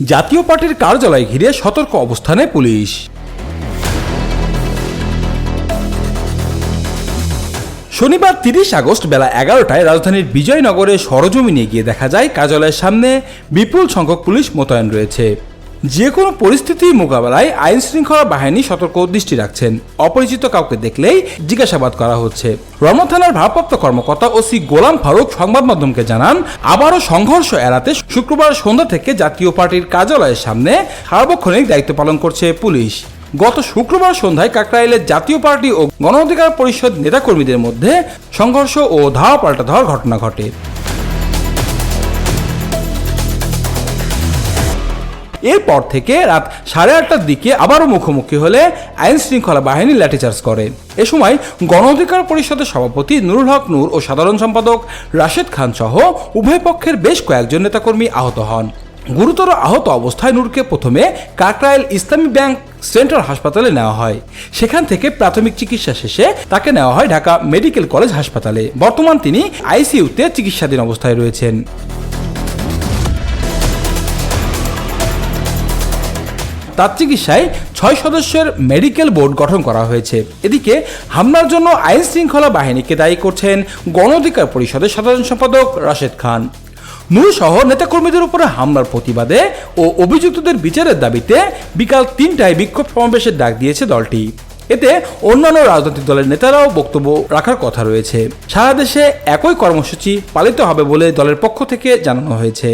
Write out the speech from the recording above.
জাতীয় পার্টির কার্যালয় ঘিরে সতর্ক অবস্থানে পুলিশ। শনিবার তিরিশ আগস্ট বেলা এগারোটায় রাজধানীর বিজয়নগরে সরজমিনে গিয়ে দেখা যায় কার্যালয়ের সামনে বিপুল সংখ্যক পুলিশ মোতায়েন রয়েছে। যে কোনো পরিস্থিতি মোকাবেলায় আইন শৃঙ্খলা বাহিনী সতর্ক দৃষ্টি রাখছেন। অপরিচিত কাউকে দেখলেই জিজ্ঞাসাবাদ করা হচ্ছে। রমনা থানার ভারপ্রাপ্ত কর্মকর্তা ওসি গোলাম ফারুক সংবাদ মাধ্যমকে জানান, আবারও সংঘর্ষ এড়াতে শুক্রবার সন্ধ্যা থেকে জাতীয় পার্টির কার্যালয়ের সামনে সার্বক্ষণিক দায়িত্ব পালন করছে পুলিশ। গত শুক্রবার সন্ধ্যায় কাকরাইলের জাতীয় পার্টি ও গণ অধিকার পরিষদ নেতাকর্মীদের মধ্যে সংঘর্ষ ও ধাওয়া পাল্টা ধাওয়ার ঘটনা ঘটে। এরপর থেকে রাত সাড়ে আটটার দিকে আবারও মুখোমুখি হলে আইন শৃঙ্খলা বাহিনী লাঠিচার্জ করে। এ সময় গণ অধিকার পরিষদের সভাপতি নুরুল হক নূর ও সাধারণ সম্পাদক রাশেদ খান সহ উভয় পক্ষের বেশ কয়েকজন নেতাকর্মী আহত হন। গুরুতর আহত অবস্থায় নূরকে প্রথমে কাকরাইল ইসলামী ব্যাংক সেন্ট্রাল হাসপাতালে নেওয়া হয়। সেখান থেকে প্রাথমিক চিকিৎসা শেষে তাকে নেওয়া হয় ঢাকা মেডিকেল কলেজ হাসপাতালে। বর্তমান তিনি আইসিইউতে চিকিৎসাধীন অবস্থায় রয়েছেন। তার চিকিৎসায় ছয় সদস্যের মেডিকেল বোর্ড গঠন করা হয়েছে। এদিকে হামলার জন্য আইন শৃঙ্খলা বাহিনীকে দায়ী করছেন গণ অধিকার পরিষদের সাধারণ সম্পাদক রাশেদ খান। নূর সহ নেতাকর্মীদের উপরে হামলার প্রতিবাদে ও অভিযুক্তদের বিচারের দাবিতে বিকাল তিনটায় বিক্ষোভ সমাবেশের ডাক দিয়েছে দলটি। এতে অন্যান্য রাজনৈতিক দলের নেতারাও বক্তব্য রাখার কথা রয়েছে। সারা দেশে একই কর্মসূচি পালিত হবে বলে দলের পক্ষ থেকে জানানো হয়েছে।